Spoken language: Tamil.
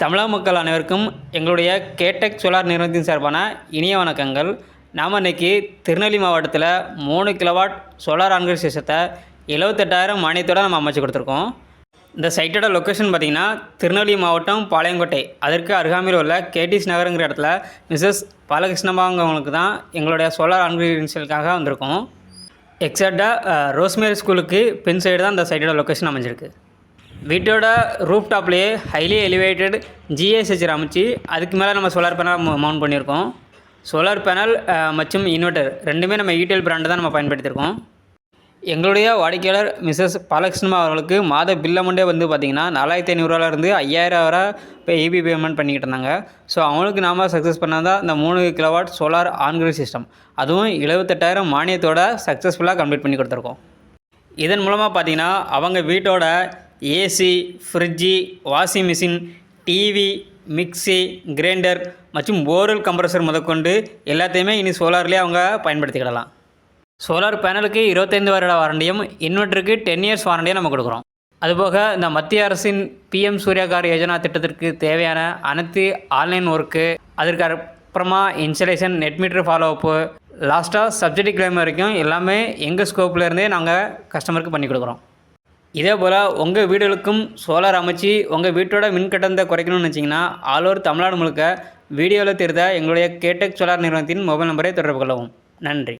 தமிழக மக்கள் அனைவருக்கும் எங்களுடைய கேடெக் சோலார் நிறுவனத்தின் சார்பான இனிய வணக்கங்கள். நாம் இன்றைக்கி திருநெல்வேலி மாவட்டத்தில் மூணு கிலோவாட் சோலார் ஆன்கிற சிஸ்டத்தை எழுவத்தெட்டாயிரம் மானியத்தோட நம்ம அமைச்சு கொடுத்துருக்கோம். இந்த சைட்டோட லொக்கேஷன் பார்த்திங்கன்னா திருநெல்வேலி மாவட்டம் பாளையங்கோட்டை. அதற்கு அருகாமையில் உள்ள கேடிஸ் நகருங்கிற இடத்துல மிஸ்ஸஸ் பாலகிருஷ்ணமாங்கவங்களுக்கு தான் எங்களுடைய சோலார் ஆன்கிரி வந்திருக்கோம். எக்ஸாக்டாக ரோஸ்மேரி ஸ்கூலுக்கு பின் சைடு தான் இந்த சைட்டோட லொக்கேஷன் அமைஞ்சிருக்கு. வீட்டோட ரூப் டாப்லேயே ஹைலி எலிவேட்டட் ஜிஎஸ்ஹெச் அமைச்சு அதுக்கு மேலே நம்ம சோலார் பேனல் மவுண்ட் பண்ணியிருக்கோம். சோலார் பேனல் மற்றும் இன்வெர்ட்டர் ரெண்டுமே நம்ம ஈடெல் பிராண்டு தான் நம்ம பயன்படுத்தியிருக்கோம். எங்களுடைய வாடிக்கையாளர் மிஸ்ஸஸ் பாலகிருஷ்ணமா அவர்களுக்கு மாத பில் அமௌண்ட்டே வந்து பார்த்திங்கன்னா நாலாயிரத்தி ஐநூறுரூவாலேருந்து ஐயாயிரம் வரை இப்போ இபி பேமெண்ட் பண்ணிக்கிட்டு இருந்தாங்க. ஸோ அவங்களுக்கு நாம் சக்ஸஸ் பண்ணால் தான் இந்த மூணு கிலோவாட் சோலார் ஆன்கிரிட் சிஸ்டம் அதுவும் எழுபத்தெட்டாயிரம் மானியத்தோட சக்ஸஸ்ஃபுல்லாக கம்ப்ளீட் பண்ணி கொடுத்துருக்கோம். இதன் மூலமாக பார்த்தீங்கன்னா அவங்க வீட்டோட AC fridge washing machine TV mixie grinder மற்றும் ஓரல் கம்ப்ரஸர் முதற்கொண்டு எல்லாத்தையுமே இனி சோலார்லேயே அவங்க பயன்படுத்திக்கிடலாம். சோலார் பேனலுக்கு இருபத்தைந்து வருட வாரண்டியும் இன்வெர்ட்டருக்கு டென் இயர்ஸ் வாரண்டியும் நம்ம கொடுக்குறோம். அதுபோக இந்த மத்திய அரசின் பிஎம் சூர்யாகார் யோஜனா திட்டத்திற்கு தேவையான அனைத்து ஆன்லைன் ஒர்க்கு அதற்கு அப்புறமா installation net meter follow up லாஸ்ட்டாக சப்சிடி கிளைம் வரைக்கும் எல்லாமே எங்கள் ஸ்கோப்லேருந்தே நாங்கள் கஸ்டமருக்கு பண்ணி கொடுக்குறோம். இதே போல் உங்கள் வீடுகளுக்கும் சோலார் அமைச்சு உங்கள் வீட்டோட மின் கட்டணத்தை குறைக்கணும்னு வச்சிங்கன்னா ஆல் ஓவர் தமிழ்நாடு முழுக்க வீடியோவில் தெரிந்த எங்களுடைய கேடெக் சோலார் நிறுவனத்தின் மொபைல் நம்பரை தொடர்பு கொள்ளவும். நன்றி.